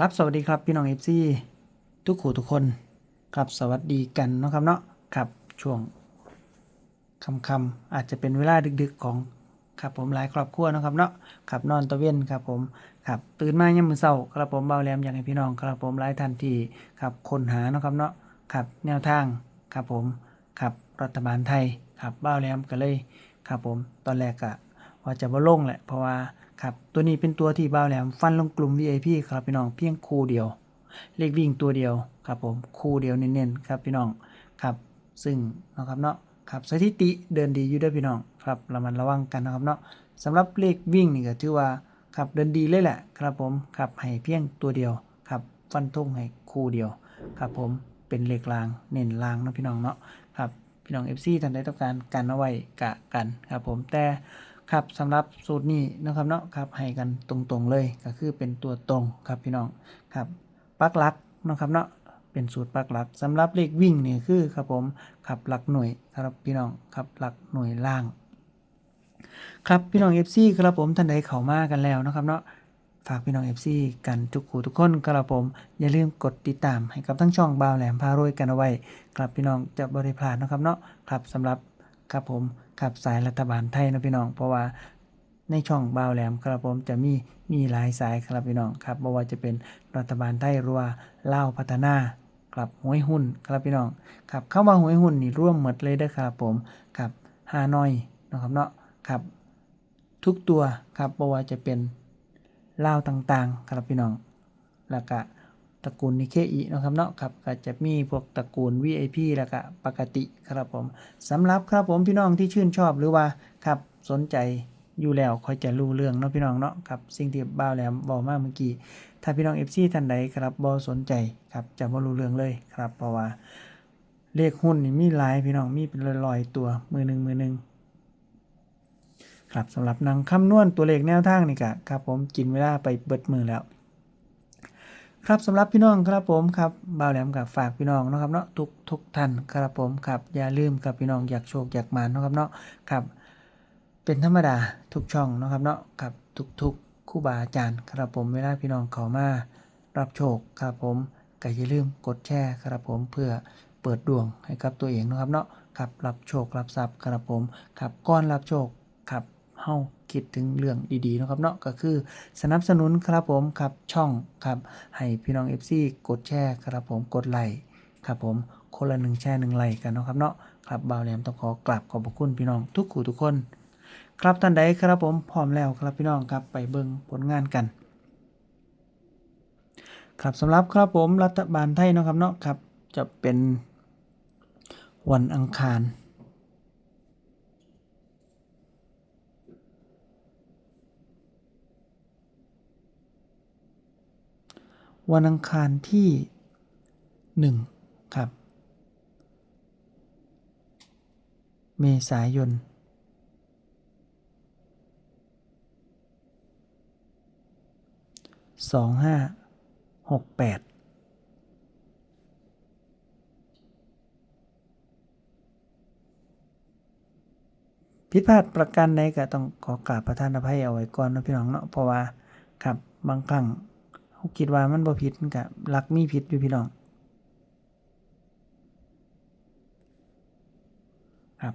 ครับสวัสดีครับพี่น้องเอฟซีทุกขู่ทุกคนครับสวัสดีกันนะครับเนาะครับช่วงคำๆอาจจะเป็นเวลาดึกๆของครับผมหลายครอบครัวนะครับเนาะครับนอนตะเวนครับผมครับตื่นมายามมื้อเช้าครับผมเบาแหลมอย่ากให้พี่น้องครับผมหลายท่านที่ครับค้นหานะครับเนาะครับแนวทางครับผมครับรัฐบาลไทยครับเบาแหลมก็เลยครับผมตอนแรกกะ ว่าจะบ่ลงแหละเพราะว่าครับตัวนี้เป็นตัวที่บ่าแหลมฟันลงกลุ่ม VIP ครับพี่น้องเพียงคู่เดียว เลขวิ่งตัวเดียวครับผมคู่เดียวเน้นๆครับพี่น้องครับซึ่งนะครับเนาะครับสถิติเดินดีอยู่เด้วยพี่น้องครับเระมัดระวังกันนะครับเนาะสำหรับเลขวิ่งนี่ก็ถือว่าครับเดินดีเลยแหละครับผมครับให้เพียงตัวเดียวครับฟันธงให้คู่เดียวครับผมเป็นเลขลางเน้นลางนะพี่น้องเนาะครับพี่น้อง FC ท่านใดต้องการกันเอาไว้กะกันครับผมแต่ ครับสำหรับสูตรนี้นะครับเนาะครับให้กันตรงๆเลยก็คือเป็นตัวตรงครับพี่น้องครับปักหลักนะครับเนาะเป็นสูตรปักหลักสำหรับเลขวิ่งนี่คือครับผมขับหลักหน่วยครับพี่น้องขับหลักหน่วยล่าง ครับพี่น้อง FC ครับผมท่านใดเข้ามากันแล้วนะครับเนาะฝากพี่น้อง FC กันทุกคู่ทุกคนครับผม อย่าลืมกดติดตามให้กับทั้งช่องบ่าวแหลมพารวยกันเอาไว้ครับพี่น้องจะบริพลาดนะครับเนาะครับสำหรับ ครับผมขับสายรัฐบาลไทยนะพี่น้อง เพราะว่าในช่องบ่าวแหลมครับผมจะมีมีหลายสายครับพี่น้องครับบ่ว่าจะเป็นรัฐบาลไทยรือว่าลาพัฒนาครับหวยหุ้นครับพี่น้องครับเข้ามาหวยหุ้นนี่ร่วมหมดเลยเด้อครับผมครับฮานอยนะครับเนาะครับทุกตัวครับบ่ว่าจะเป็นเล่าต่างๆ ครับพี่น้องแล้วก็ ตระกูลนิเคอีนะครับเนาะครับก็จะมีพวกตระกูล VIP แล้วก็ปกติครับผมสำหรับครับผมพี่น้องที่ชื่นชอบหรือว่าครับสนใจอยู่แล้วค่อยจะรู้เรื่องเนาะพี่น้องเนาะครับสิ่งที่บ้าวแหลมบอกมากเมื่อกี้ถ้าพี่น้อง FC ท่านใดครับบ่สนใจครับจะบ่รู้เรื่องเลยครับเพราะว่าเลขหุ้นนี่มีหลายพี่น้องมีเป็นร้อยๆตัวมือหนึ่งมือหนึ่งครับสำหรับนางคำนวณตัวเลขแนวทางนี่กะครับผมกินเวลาไปเบิดมือแล้ว ครับสำหรับพี่น้องครับผมครับบ่าวแหลมกับฝากพี่น้องนะครับเนาะทุกทุกท่านครับผมครับอย่าลืมกับพี่น้องอยากโชคอยากมาเนะครับเนาะครับ เป็นธรรมดาทุกช่องนะครับเนาะครับทุกทุกคู่บาอาจารย์ครับผมเวลาพี่น้องเขามารับโชคครับผมก็อย่าลืมกดแชร์ครับผมเพื่อเปิดดวงให้กับตัวเองนะครับเนาะครับรับโชครับทรัพย์ครับผมครับก้อนรับโชค เฮาคิดถึงเรื่องดีๆนะครับเนาะก็คือสนับสนุนครับผมครับช่องครับให้พี่น้อง FC กดแชร์ครับผมกดไลค์ครับผมคนละหนึ่งแชร์หนึ่งไลค์กันนะครับเนาะครับบ่าวแหลมต้องขอกราบขอบพระคุณพี่น้องทุกคู่ทุกคน ครับท่านใดครับผมพร้อมแล้วครับพี่น้องครับไปเบิ่งผลงานกัน ครับสำหรับครับผมรัฐบาลไทยนะครับเนาะครับจะเป็นวันอังคาร วันอังคารที่หนึ่งครับ เมษายน สองห้าหกแปดผิดพลาดประการใดก็ต้องขอกราบประทานอภัยเอาไว้ก่อนนะพี่น้องเนาะเพราะว่าครับบางครั้ง เขาคิดว่ามันบ่ผิดมันก็ลักมีผิดอยู่พี่น้อง ครับ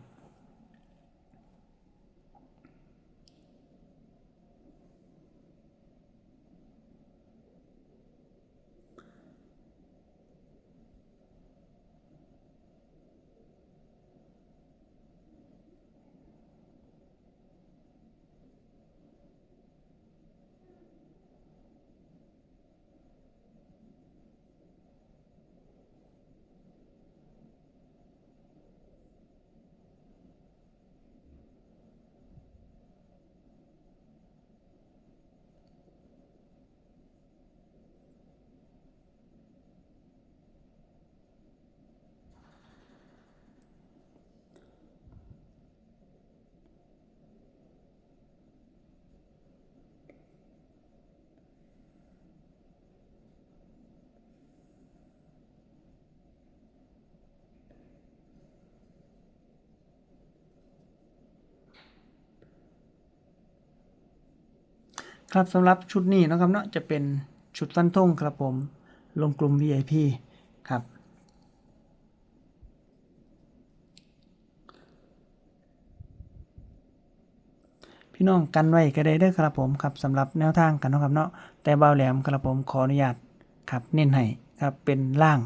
ครับสำหรับชุดนี้นะครับเนาะจะเป็นชุดชุดฟันธงครับผม ลงกลุ่ม VIP ครับ พี่น้องกันไว้ก็ได้เด้อครับผมครับสำหรับแนวทางกันนะครับเนาะแต่เบาแหลมครับผมขออนุญาตครับเน้นให้ครับเป็นล่าง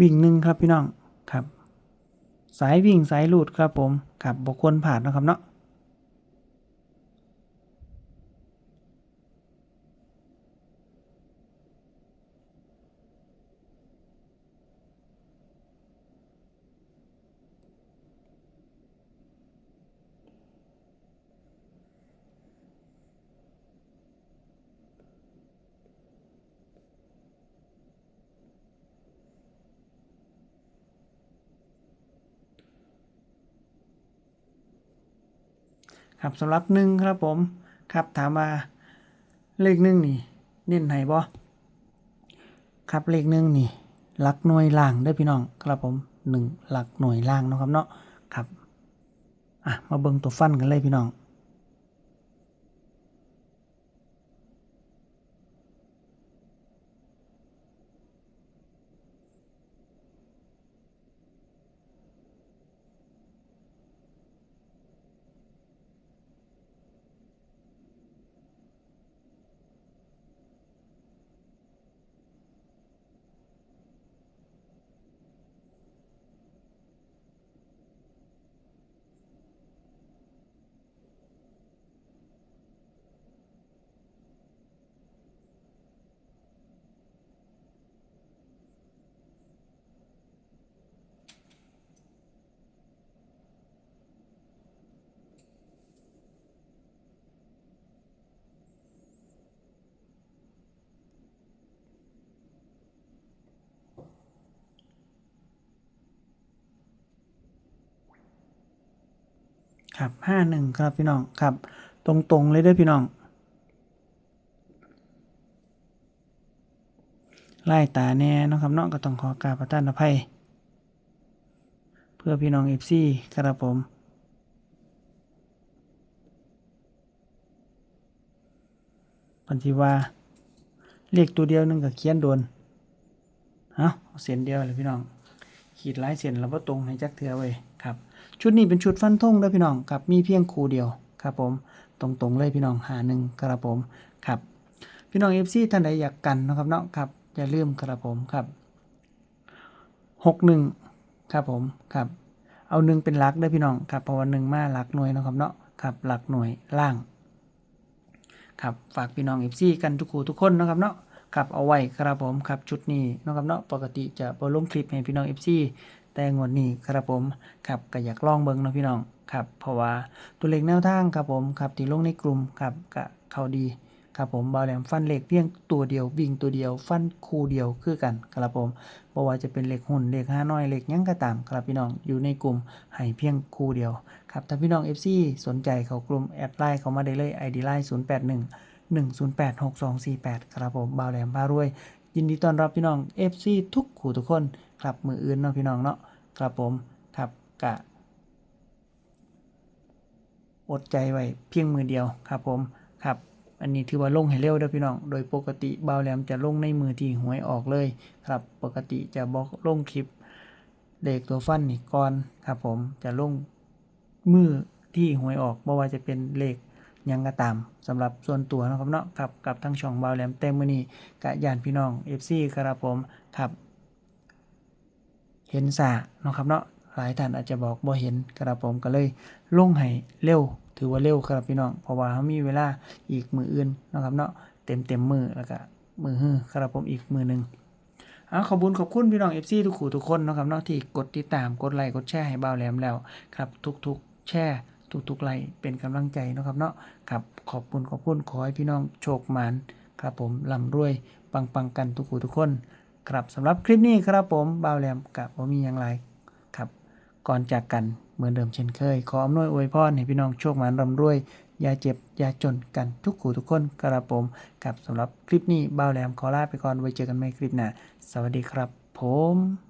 วิ่งหนึ่งครับพี่น้องครับ สายวิ่งสายลูดครับผมครับบกคคลผ่านนะครับเนาะ ครับสำหรับหนึ่งครับผมครับถามว่าเลขหนึ่งนี่ เน้นไหนบ่ครับเลขหนึ่งนี่หลักหน่วยล่างได้พี่น้องครับผมหนึ่งหลักหน่วยล่างนะครับเนาะครับอะมาเบิ่งตัวฟันกันเลยพี่น้อง ครับห้าหนึ่งครับพี่น้องครับ ตรงๆเลยด้อพี่น้องไล่ตาแน่นะครับเนาะก็ต้องขอกราบประทานอภัย เพื่อพี่น้องเอฟซีครับผมปัญชีว่าเลขตัวเดียวนึงกับเขียนโดนเอาเส้นเดียวเลยพี่น้อง ขีดลายเส้นแล้วก็ตรงให้จักเทือไว้ครับ ชุดนี้เป็นชุดฟันธงเด้อพี่น้องครับมีเพียงคู่เดียวครับผมตรงๆเลยพี่น้องหาหนึ่งครับผมครับพี่น้องเอฟซีท่านใดอยากกันนะครับเนาะครับอย่าลืมครับผมครับหกหนึ่งครับผมครับเอาหนึ่งเป็นหลักเด้อพี่น้องครับเพราะว่าหนึ่งมาหลักหน่วยนะครับเนาะครับหลักหน่วยล่างครับฝากพี่น้องเอฟซีกันทุกคู่ทุกคนนะครับเนาะครับเอาไว้ครับผมครับชุดนี้นะครับเนาะปกติจะบอลงคลิปให้พี่น้องเอฟซี แต่งวดนี้ครับผมครับก็อยากลองเบิ่งนะพี่น้องครับเพราะว่าตัวเลขแนวทางครับผมครับที่ลงในกลุ่มครับก็เข้าดีครับผมบาแหลมฟันเลขเพียงตัวเดียววิ่งตัวเดียว ฟันคู่เดียวคือกันครับผมบ่ว่าจะเป็นเลขหุ่นเลขห้าน้อยเลขหยังก็ตามครับพี่น้องอยู่ในกลุ่มให้เพียงคู่เดียวครับถ้าพี่น้อง FC สนใจเขากลุ่มแอดไลน์เขามาได้เลย ID ไลน์081 1086248ครับผมบาแหลมพารวย ยินดีต้อนรับพี่น้อง FC ทุกขู่ทุกคนครับมืออื่นเนาะพี่น้องเนาะ ครับผมครับกะ อดใจไว้เพียงมือเดียวครับผมครับ อันนี้ถือว่าลงให้เร็วเด้อพี่น้อง โดยปกติบ่าวแหลมจะลงในมือที่หวยออกเลยครับ ปกติจะบอกลงคลิปเลขตัวฟันนี่ก่อนครับ ผมจะลงมือที่หวยออกบ่ว่าจะเป็นเลขยังก็ตามสำหรับส่วนตัวนะครับเนาะครับกับทั้งช่องบาวแหลมเต็มมือนี้กะยานพี่น้อง FC ครับผมครับ เห็นสาเนาะครับเนาะหลายท่านอาจจะบอกบ่เห็นครับผมก็เลยลงให้เร็ว ถือว่าเร็วครับพี่น้อง เพราะว่าเขามีเวลาอีกมืออื่นนะครับเนาะเต็มเต็มมือแล้วก็มือฮือครับผมอีกมือหนึ่งเอาขอบคุณขอบคุณพี่น้อง FC ทุกคู่ทุกคนนะครับเนาะที่กดติดตามกดไลค์กดแชร์ให้เบาแหลมแล้วครับทุกๆ แชร์ทุกๆไลค์เป็นกำลังใจนะครับเนาะครับขอบคุณขอบคุณขอให้พี่น้องโชคหมานครับผมร่ำรวยปังปังๆกันทุกคู่ทุกคน ครับสำหรับคลิปนี้ครับผมบ่าวแหลมกับผมมีอย่างไรครับ ก่อนจากกันเหมือนเดิมเช่นเคย ขออำนวยอวยพรให้พี่น้องโชคหมานร่ำรวยอย่าเจ็บอย่าจนกันทุกขู่ทุกคนกระผมกับสำหรับคลิปนี้บ่าวแหลมขอลาไปก่อนไว้เจอกันใหม่คลิปหน้าสวัสดีครับผม